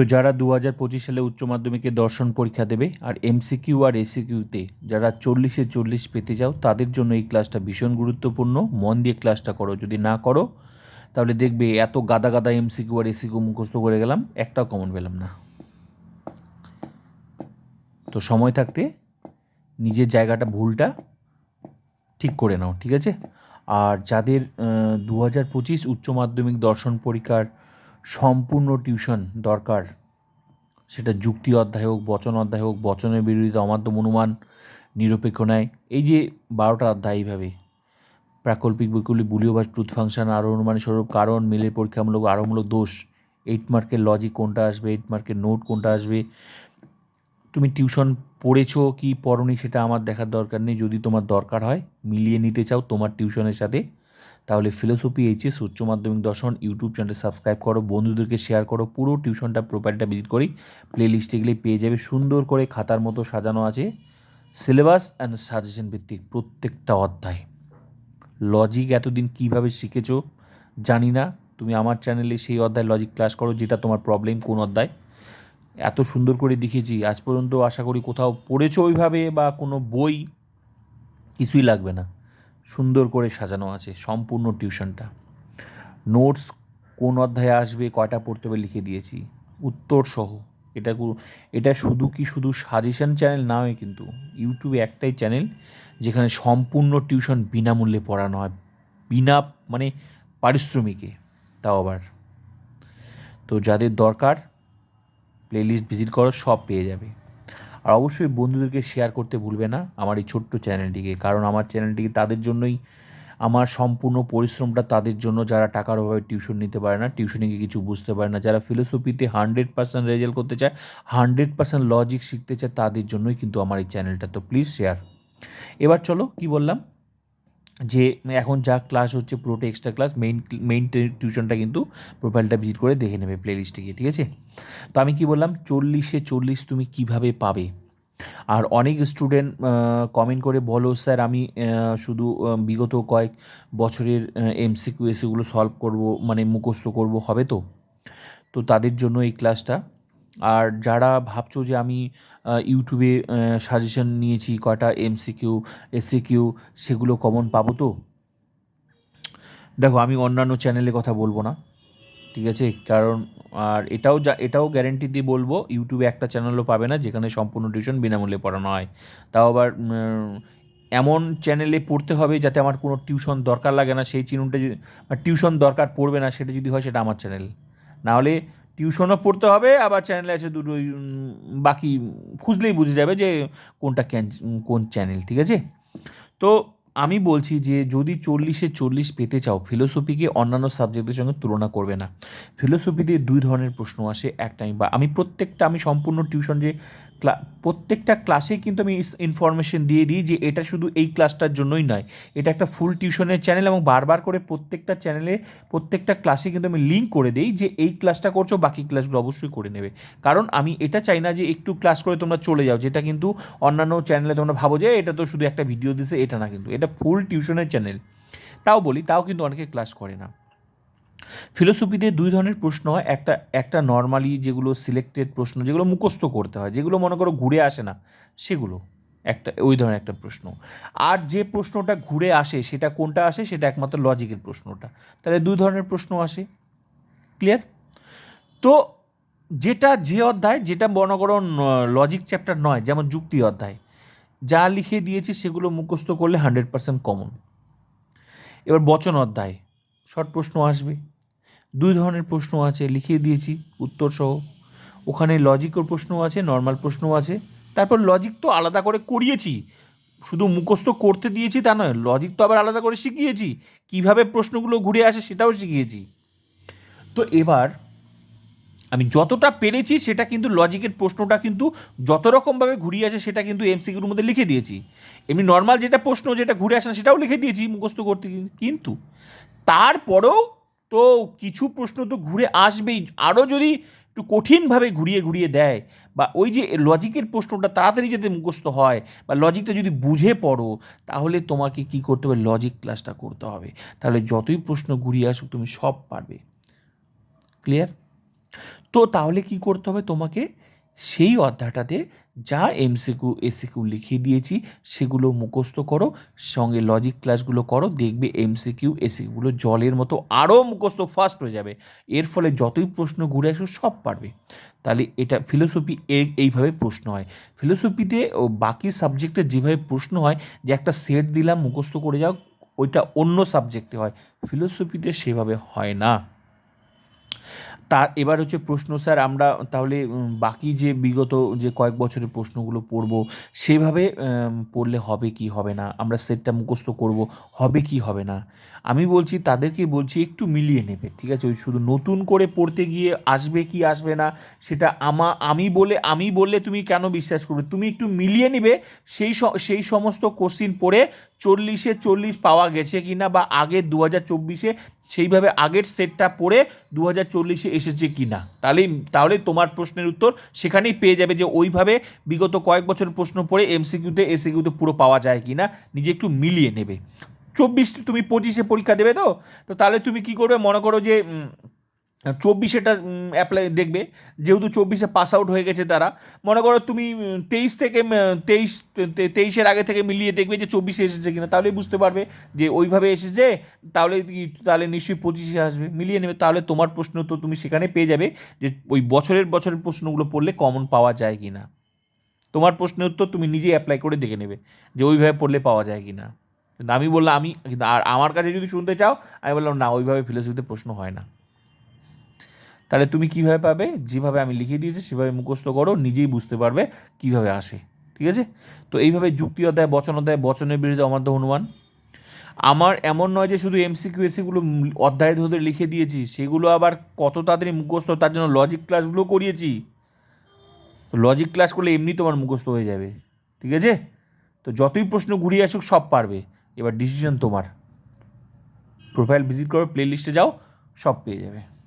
তো যারা দু হাজার পঁচিশ সালে উচ্চ মাধ্যমিকে দর্শন পরীক্ষা দেবে আর এমসিকিউ আর এসিকিউতে যারা চল্লিশে চল্লিশ পেতে যাও, তাদের জন্য এই ক্লাসটা ভীষণ গুরুত্বপূর্ণ। মন দিয়ে ক্লাসটা করো, যদি না করো, তাহলে দেখবে এত গাদা গাদা এমসিকিউ আর এসিকিউ মুখস্থ করে গেলাম, একটাও কমন পেলাম না। তো সময় থাকতে নিজের জায়গাটা, ভুলটা ঠিক করে নাও, ঠিক আছে? আর যাদের দু হাজার পঁচিশ উচ্চ মাধ্যমিক দর্শন পরীক্ষার সম্পূর্ণ টিউশন দরকার। সেটা যুক্তি অধ্যায় হোক, বচন অধ্যায় হোক, বচনের বিরোধিতা অমাধ্যম অনুমান নিরপেক্ষ ন্যায়। এই যে বারোটা অধ্যায় এইভাবে প্রাকল্পিক বৈকল্পিক বুলিও বা ট্রুথ ফাংশন আরও অনুমানের স্বরূপ, কারণ, মিলের পরীক্ষামূলক আরোমূলক দোষ। এইট মার্কের লজিক কোনটা আসবে? এইট মার্কের নোট কোনটা আসবে? তুমি টিউশন পড়েছো কি পড়নি সেটা আমার দেখার দরকার নেই। যদি তোমার দরকার হয়, মিলিয়ে নিতে চাও তোমার টিউশনের সাথে তাহলে ফিলোসফি এইচএস, উচ্চ মাধ্যমিক দর্শন ইউটিউব চ্যানেল সাবস্ক্রাইব করো, বন্ধুদেরকে শেয়ার করো, পুরো টিউশনটা প্রোফাইলটা ভিজিট করি। প্লে লিস্টে গেলে পেয়ে যাবে, সুন্দর করে খাতার মতো সাজানো আছে। সিলেবাস অ্যান্ড সাজেশন ভিত্তিক প্রত্যেকটা অধ্যায়। লজিক এতদিন কীভাবে শিখেছো জানি না। তুমি আমার চ্যানেলে সেই অধ্যায় লজিক ক্লাস করো, যেটা তোমার প্রবলেম কোন অধ্যায়। এত সুন্দর করে দেখিয়েছি আজ পর্যন্ত আশা করি কোথাও পড়েছো ওইভাবে বা কোনো বই কিছুই লাগবে না। সুন্দর করে সাজানো আছে সম্পূর্ণ টিউশনটা। নোটস কোন অধ্যায়ে আসবে, কয়টা পড়তে হবে লিখে দিয়েছি। উত্তর সহ। এটা এটা শুধু কি শুধু সাজেশন চ্যানেল নয় কিন্তু ইউটিউবে একটাই চ্যানেল যেখানে সম্পূর্ণ টিউশন বিনামূল্যে পড়ানো হয়। বিনা মানে পারিশ্রমিকে তাও আবার। তো যাদের দরকার প্লেলিস্ট ভিজিট করো, সব পেয়ে যাবে। আর অবশ্যই বন্ধুদেরকে শেয়ার করতে ভুলবে না আমার এই ছোট্ট চ্যানেলটিকে কারণ আমার চ্যানেলটিকে তাদের জন্যই, আমার সম্পূর্ণ পরিশ্রমটা তাদের জন্য যারা টাকার অভাবে টিউশন নিতে পারে না টিউশনে গিয়ে কিছু বুঝতে পারে না। যারা ফিলোসফিতে হান্ড্রেড পার্সেন্ট রেজাল্ট করতে চায় হান্ড্রেড পার্সেন্ট লজিক শিখতে চায়, তাদের জন্যই কিন্তু আমার এই চ্যানেলটা তো প্লিজ শেয়ার এবার চলো, কি বললাম? যে এখন যা ক্লাস হচ্ছে পুরোটা এক্সট্রা ক্লাস মেইন মেইন টিউশনটা কিন্তু প্রোফাইলটা ভিজিট করে দেখে নেবে প্লে লিস্টে গিয়ে, ঠিক আছে? তো আমি কি বললাম, চল্লিশে চল্লিশ তুমি কীভাবে পাবে? আর অনেক স্টুডেন্ট কমেন্ট করে, বলো স্যার আমি শুধু বিগত কয়েক বছরের এমসিকিউ এসিগুলো সলভ করব মানে মুখস্থ করব, হবে তো? তো তাদের জন্য এই ক্লাসটা আর যারা ভাবছ যে আমি ইউটিউবে সাজেশন নিয়েছি কয়টা এমসিকিউ এসিকিউ সেগুলো কমন পাবো তো? দেখো, আমি অন্যান্য চ্যানেলে কথা বলব না, ঠিক আছে? কারণ, আর এটাও যা, এটাও গ্যারেন্টি দিয়ে বলব ইউটিউবে একটা চ্যানেলও পাবে না যেখানে সম্পূর্ণ টিউশন বিনামূল্যে পড়ানো হয়। তাও আবার এমন চ্যানেলে পড়তে হবে যাতে আমার কোনো টিউশন দরকার লাগে না, সেই চিনুনটা যদি টিউশন দরকার পড়বে না, সেটা যদি হয় সেটা আমার চ্যানেল নাহলে টিউশনও পড়তে হবে, আবার চ্যানেলে আছে দুটো বাকি খুঁজলেই বুঝে যাবে যে কোনটা কোন চ্যানেল ঠিক আছে? তো আমি বলছি যে যদি চল্লিশে চল্লিশ পেতে চাও ফিলোসফিকে অন্যান্য সাবজেক্টের সঙ্গে তুলনা করবে না। ফিলোসফিতে দুই ধরনের প্রশ্ন আসে একটা আমি বা আমি প্রত্যেকটা, আমি সম্পূর্ণ টিউশন যে প্রত্যেকটা ক্লাসে কিন্তু আমি ইনফরমেশন দিয়ে দিই যে এটা শুধু এই ক্লাসটার জন্যই নয়। এটা একটা ফুল টিউশনের চ্যানেল এবং বারবার করে প্রত্যেকটা চ্যানেলে প্রত্যেকটা ক্লাসে কিন্তু আমি লিঙ্ক করে দিই যে এই ক্লাসটা করছ, বাকি ক্লাসগুলো অবশ্যই করে নেবে। কারণ আমি এটা চাই না যে একটু ক্লাস করে তোমরা চলে যাও, যেটা কিন্তু অন্যান্য চ্যানেলে তোমরা ভাবো যে এটা তো শুধু একটা ভিডিও দিছে, এটা না কিন্তু, এটা ফুল টিউশনের চ্যানেল তাও বলি, তাও কিন্তু অনেকে ক্লাস করে না। ফিলোসফিতে দুই ধরনের প্রশ্ন হয়। একটা একটা নর্মালি যেগুলো সিলেক্টেড প্রশ্ন, যেগুলো মুখস্থ করতে হয়, যেগুলো মনে করো ঘুরে আসে না, সেগুলো। একটা, ওই ধরনের একটা প্রশ্ন। আর যে প্রশ্নটা ঘুরে আসে, সেটা কোনটা আসে? সেটা একমাত্র লজিকের প্রশ্নটা। তাহলে দুই ধরনের প্রশ্ন আসে। ক্লিয়ার তো যেটা যে অধ্যায়, যেটা মনে করো লজিক চ্যাপ্টার নয়, যেমন যুক্তি অধ্যায়, যা লিখে দিয়েছি, সেগুলো মুখস্থ করলে হান্ড্রেড পার্সেন্ট কমন এবার বচন অধ্যায়। শর্ট প্রশ্ন আসবে। দুই ধরনের প্রশ্ন আছে, লিখিয়ে দিয়েছি, উত্তর সহ। ওখানে লজিকের প্রশ্ন আছে নর্মাল প্রশ্ন আছে। তারপর লজিক তো আলাদা করে করিয়েছি। শুধু মুখস্থ করতে দিয়েছি তা নয় লজিক তো আবার আলাদা করে শিখিয়েছি। কীভাবে প্রশ্নগুলো ঘুরে আসে সেটাও শিখিয়েছি। তো এবার আমি যতটা পেরেছি সেটা কিন্তু লজিকের প্রশ্নটা কিন্তু যত রকমভাবে ঘুরিয়ে আসে সেটা কিন্তু এমসিকিউর মধ্যে লিখে দিয়েছি। এমনি নর্মাল যেটা প্রশ্ন যেটা ঘুরে আসে না সেটাও লিখে দিয়েছি মুখস্থ করতে কিন্তু। তারপরেও তো কিছু প্রশ্ন তো ঘুরে আসবেই। আরও যদি একটু কঠিনভাবে ঘুরিয়ে ঘুরিয়ে দেয় বা ওই যে লজিকের প্রশ্নটা তাড়াতাড়ি যাতে মুখস্থ হয় বা লজিকটা যদি বুঝে পড়ো, তাহলে তোমাকে কি করতে হবে? লজিক ক্লাসটা করতে হবে। তাহলে যতই প্রশ্ন ঘুরিয়ে আসুক, তুমি সব পারবে। ক্লিয়ার তো তাহলে কি করতে হবে? তোমাকে সেই অধ্যায়টাতে যা এমসিকিউ এসিকিউ লিখিয়ে দিয়েছি, সেগুলো মুখস্থ করো, সঙ্গে লজিক ক্লাসগুলো করো, দেখবে এমসিকিউ এসিকিউগুলো জলের মতো আরও মুখস্থ ফাস্ট হয়ে যাবে। এর ফলে যতই প্রশ্ন ঘুরে আসবে সব পারবে। তাহলে এটা ফিলোসফি এইভাবে প্রশ্ন হয়। ফিলোসফিতে ও বাকি সাবজেক্টে যেভাবে প্রশ্ন হয়, যে একটা সেট দিলাম, মুখস্থ করে যাও, ওইটা অন্য সাবজেক্টে হয়। ফিলোসফিতে সেভাবে হয় না। তার, এবার হচ্ছে প্রশ্ন, স্যার, আমরা তাহলে বাকি যে বিগত যে কয়েক বছরের প্রশ্নগুলো পড়ব, সেভাবে পড়লে হবে কি, হবে না? আমরা সেটটা মুখস্থ করব, হবে কি, হবে না? আমি বলছি, তাদেরকে বলছি, একটু মিলিয়ে নেবে, ঠিক আছে? ওই শুধু নতুন করে পড়তে গিয়ে আসবে কি, আসবে না, সেটা আমা, আমি বলে, আমি বললে তুমি কেন বিশ্বাস করবে? তুমি একটু মিলিয়ে নিবে, সেই সেই সমস্ত কোশ্চিন পড়ে চল্লিশে চল্লিশ পাওয়া গেছে কি না বা আগের দু হাজার চব্বিশে সেইভাবে আগের সেটটা পড়ে দু হাজার চল্লিশে এসেছে কি না তাহলেই, তাহলে তোমার প্রশ্নের উত্তর সেখানেই পেয়ে যাবে যে ওইভাবে বিগত কয়েক বছর প্রশ্ন পড়ে এমসিকিউতে, এসিকিউতে পুরো পাওয়া যায় কি না নিজে একটু মিলিয়ে নেবে। চব্বিশ তুমি পঁচিশে পরীক্ষা দেবে তো? তো তাহলে তুমি কি করবে? মনে করো যে চব্বিশেটা অ্যাপ্লাই দেখবে। যেহেতু চব্বিশে পাস আউট হয়ে গেছে তারা। মনে করো তুমি তেইশ থেকে তেইশ তেইশের আগে থেকে মিলিয়ে দেখবে যে চব্বিশে এসেছে কিনা। তাহলেই বুঝতে পারবে যে ওইভাবে এসেছে, তাহলে তাহলে নিশ্চয়ই পঁচিশে আসবে। মিলিয়ে নেবে, তাহলে তোমার প্রশ্ন তো তুমি সেখানে পেয়ে যাবে যে ওই বছরের বছরের প্রশ্নগুলো পড়লে কমন পাওয়া যায় কি না তোমার প্রশ্নের উত্তর তুমি নিজেই অ্যাপ্লাই করে দেখে নেবে যে ওইভাবে পড়লে পাওয়া যায় কি না আমি বললাম, আমি, কিন্তু আর আমার কাছে যদি শুনতে চাও, আমি বললাম, না, ওইভাবে ফিলোসফিতে প্রশ্ন হয় না। তাহলে তুমি কীভাবে পাবে? যেভাবে আমি লিখে দিয়েছি, সেভাবে মুখস্থ করো, নিজেই বুঝতে পারবে কীভাবে আসে। ঠিক আছে? তো এইভাবে যুক্তি অধ্যায়, বচন অধ্যায়, বচনের বিরুদ্ধে অমাধ্য হনুমান। আমার এমন নয় যে শুধু এমসিকিউ এসিগুলো অধ্যায় ধরে লিখে দিয়েছি, সেগুলো আবার কত তাড়াতাড়ি মুখস্থ, তার জন্য লজিক ক্লাসগুলো করিয়েছি। লজিক ক্লাস করলে এমনি তোমার মুখস্থ হয়ে যাবে। ঠিক আছে? তো যতই প্রশ্ন ঘুরিয়ে আসুক, সব পারবে। এবার ডিসিশন তোমার। প্রোফাইল ভিজিট করো প্লে লিস্টে যাও, সব পেয়ে যাবে।